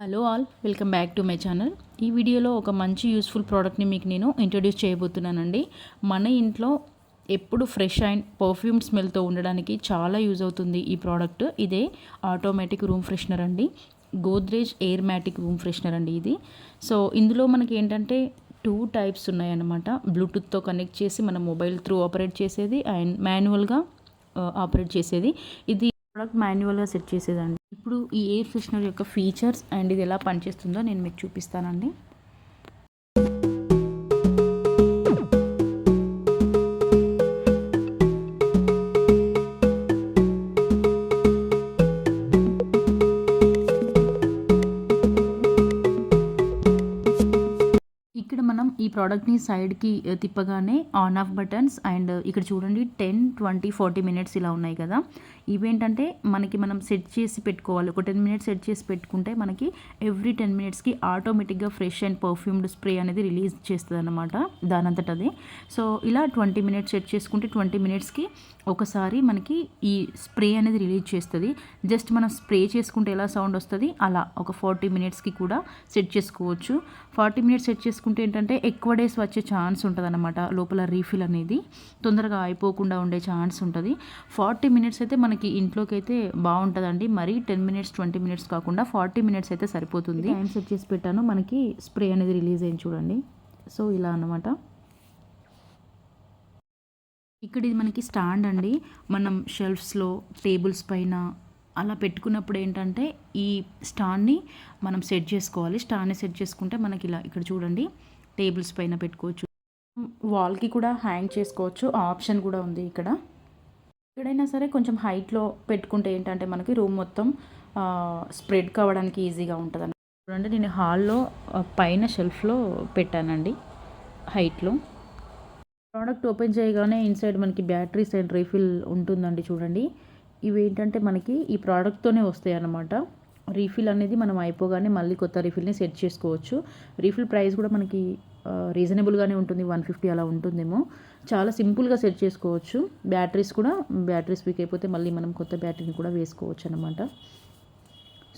Hello all welcome back to my channel. ఈ వీడియోలో ఒక మంచి యూస్ఫుల్ ప్రోడక్ట్ని మీకు నేను ఇంట్రొడ్యూస్ చేయబోతున్నానండి. మన ఇంట్లో ఎప్పుడు ఫ్రెష్ అండ్ పర్ఫ్యూమ్ స్మెల్తో ఉండడానికి చాలా యూజ్ అవుతుంది ఈ ప్రోడక్ట్. ఇదే ఆటోమేటిక్ రూమ్ ఫ్రెషనర్ అండి. Godrej air matic room freshener అండి ఇది. సో ఇందులో మనకి ఏంటంటే టూ టైప్స్ ఉన్నాయన్నమాట. బ్లూటూత్తో కనెక్ట్ చేసి మన మొబైల్ త్రూ ఆపరేట్ చేసేది అండ్ మాన్యువల్గా ఆపరేట్ చేసేది. ఇది ప్రోడక్ట్ మాన్యువల్గా సెట్ చేసేదండి. ఇప్పుడు ఈ ఎయిర్ ఫ్రెషనర్ యొక్క ఫీచర్స్ అండ్ ఇది ఎలా పనిచేస్తుందో నేను మీకు చూపిస్తానండి. ఈ ప్రోడక్ట్ని సైడ్కి తిప్పగానే ఆన్ ఆఫ్ బటన్స్ అండ్ ఇక్కడ చూడండి టెన్ ట్వంటీ ఫార్టీ మినిట్స్ ఇలా ఉన్నాయి కదా. ఇవేంటంటే మనకి మనం సెట్ చేసి పెట్టుకోవాలి. ఒక టెన్ మినిట్స్ సెట్ చేసి పెట్టుకుంటే మనకి ఎవ్రీ టెన్ మినిట్స్కి ఆటోమేటిక్గా ఫ్రెష్ అండ్ పర్ఫ్యూమ్డ్ స్ప్రే అనేది రిలీజ్ చేస్తుంది అనమాట దానంతట అది సో ఇలా ట్వంటీ మినిట్స్ సెట్ చేసుకుంటే ట్వంటీ మినిట్స్కి ఒకసారి మనకి ఈ స్ప్రే అనేది రిలీజ్ చేస్తుంది. జస్ట్ మనం స్ప్రే చేసుకుంటే ఎలా సౌండ్ వస్తుంది? అలా ఒక ఫార్టీ మినిట్స్కి కూడా సెట్ చేసుకోవచ్చు. ఫార్టీ మినిట్స్ సెట్ చేసుకుంటే ఏంటంటే ఎక్కువ డేస్ వచ్చే ఛాన్స్ ఉంటుంది అనమాట లోపల రీఫిల్ అనేది తొందరగా అయిపోకుండా ఉండే ఛాన్స్ ఉంటుంది. ఫార్టీ మినిట్స్ అయితే మనకి ఇంట్లోకి అయితే బాగుంటుందండి. మరీ టెన్ మినిట్స్ ట్వంటీ మినిట్స్ కాకుండా ఫార్టీ మినిట్స్ అయితే సరిపోతుంది. టైం సెట్ చేసి పెట్టాను. మనకి స్ప్రే అనేది రిలీజ్ అయింది చూడండి. సో ఇలా అనమాట ఇక్కడ ఇది మనకి స్టాండ్ అండి. మనం షెల్ఫ్స్లో టేబుల్స్ పైన అలా పెట్టుకున్నప్పుడు ఏంటంటే ఈ స్టాండ్ని మనం సెట్ చేసుకోవాలి. స్టాండ్ని సెట్ చేసుకుంటే మనకి ఇలా ఇక్కడ చూడండి. టేబుల్స్ పైన పెట్టుకోవచ్చు. వాల్కి కూడా హ్యాంగ్ చేసుకోవచ్చు. ఆప్షన్ కూడా ఉంది ఇక్కడ. ఎక్కడైనా సరే కొంచెం హైట్లో పెట్టుకుంటే ఏంటంటే మనకి రూమ్ మొత్తం స్ప్రెడ్ కావడానికి ఈజీగా ఉంటుంది చూడండి నేను హాల్లో పైన షెల్ఫ్లో పెట్టానండి హైట్లో. ప్రోడక్ట్ ఓపెన్ చేయగానే ఇన్సైడ్ మనకి బ్యాటరీ సైడ్ రీఫిల్ ఉంటుందండి చూడండి. ఇవి ఏంటంటే మనకి ఈ ప్రోడక్ట్తోనే వస్తాయి అన్నమాట రీఫిల్ అనేది మనం అయిపోగానే మళ్ళీ కొత్త రీఫిల్ని సెట్ చేసుకోవచ్చు. రీఫిల్ ప్రైస్ కూడా మనకి రీజనబుల్గానే ఉంటుంది. వన్ ఫిఫ్టీ అలా ఉంటుందేమో. చాలా సింపుల్గా సెట్ చేసుకోవచ్చు. బ్యాటరీస్ కూడా బ్యాటరీస్ వీక్ అయిపోతే మళ్ళీ మనం కొత్త బ్యాటరీని కూడా వేసుకోవచ్చు అనమాట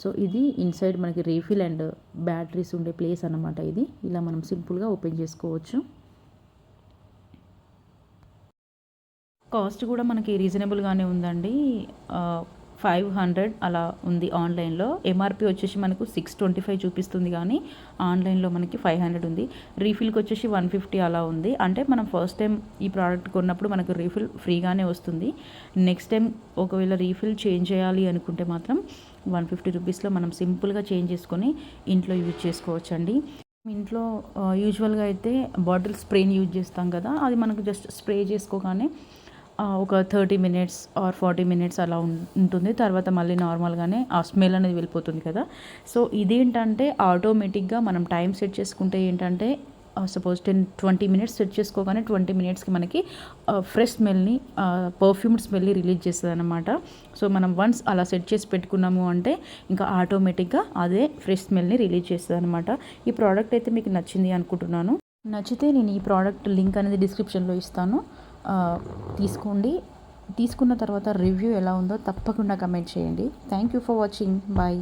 సో ఇది ఇన్సైడ్ మనకి రీఫిల్ అండ్ బ్యాటరీస్ ఉండే ప్లేస్ అనమాట ఇది. ఇలా మనం సింపుల్గా ఓపెన్ చేసుకోవచ్చు. కాస్ట్ కూడా మనకి రీజనబుల్గానే ఉందండి. ఫైవ్ హండ్రెడ్ అలా ఉంది ఆన్లైన్లో. ఎంఆర్పి వచ్చేసి మనకు సిక్స్ ట్వంటీ ఫైవ్ చూపిస్తుంది కానీ ఆన్లైన్లో మనకి ఫైవ్ హండ్రెడ్ ఉంది. రీఫిల్కి వచ్చేసి వన్ ఫిఫ్టీ అలా ఉంది. అంటే మనం ఫస్ట్ టైం ఈ ప్రోడక్ట్ కొన్నప్పుడు మనకు రీఫిల్ ఫ్రీగానే వస్తుంది. నెక్స్ట్ టైం ఒకవేళ రీఫిల్ చేంజ్ చేయాలి అనుకుంటే మాత్రం వన్ ఫిఫ్టీ రూపీస్లో మనం సింపుల్గా చేంజ్ చేసుకొని ఇంట్లో యూజ్ చేసుకోవచ్చు అండి ఇంట్లో యూజువల్గా అయితే బాటిల్ స్ప్రేని యూజ్ చేస్తాం కదా అది మనకు జస్ట్ స్ప్రే చేసుకోగానే ఒక thirty minutes or forty minutes అలా ఉంటుంది. తర్వాత మళ్ళీ నార్మల్గానే ఆ స్మెల్ అనేది వెళ్ళిపోతుంది కదా. సో ఇదేంటంటే ఆటోమేటిక్గా మనం టైం సెట్ చేసుకుంటే ఏంటంటే suppose ten twenty minutes set చేసుకోగానే twenty మినిట్స్కి మనకి ఫ్రెష్ స్మెల్ని పర్ఫ్యూమ్డ్ స్మెల్ని రిలీజ్ చేస్తుంది అనమాట సో మనం వన్స్ అలా సెట్ చేసి పెట్టుకున్నాము అంటే ఇంకా ఆటోమేటిక్గా అదే ఫ్రెష్ స్మెల్ని రిలీజ్ చేస్తుంది అనమాట ఈ ప్రోడక్ట్ అయితే మీకు నచ్చింది అనుకుంటున్నాను. నచ్చితే నేను ఈ ప్రోడక్ట్ లింక్ అనేది డిస్క్రిప్షన్లో ఇస్తాను. తీసుకోండి. తీసుకున్న తర్వాత రివ్యూ ఎలా ఉందో తప్పకుండా కమెంట్ చేయండి. Thank you for watching bye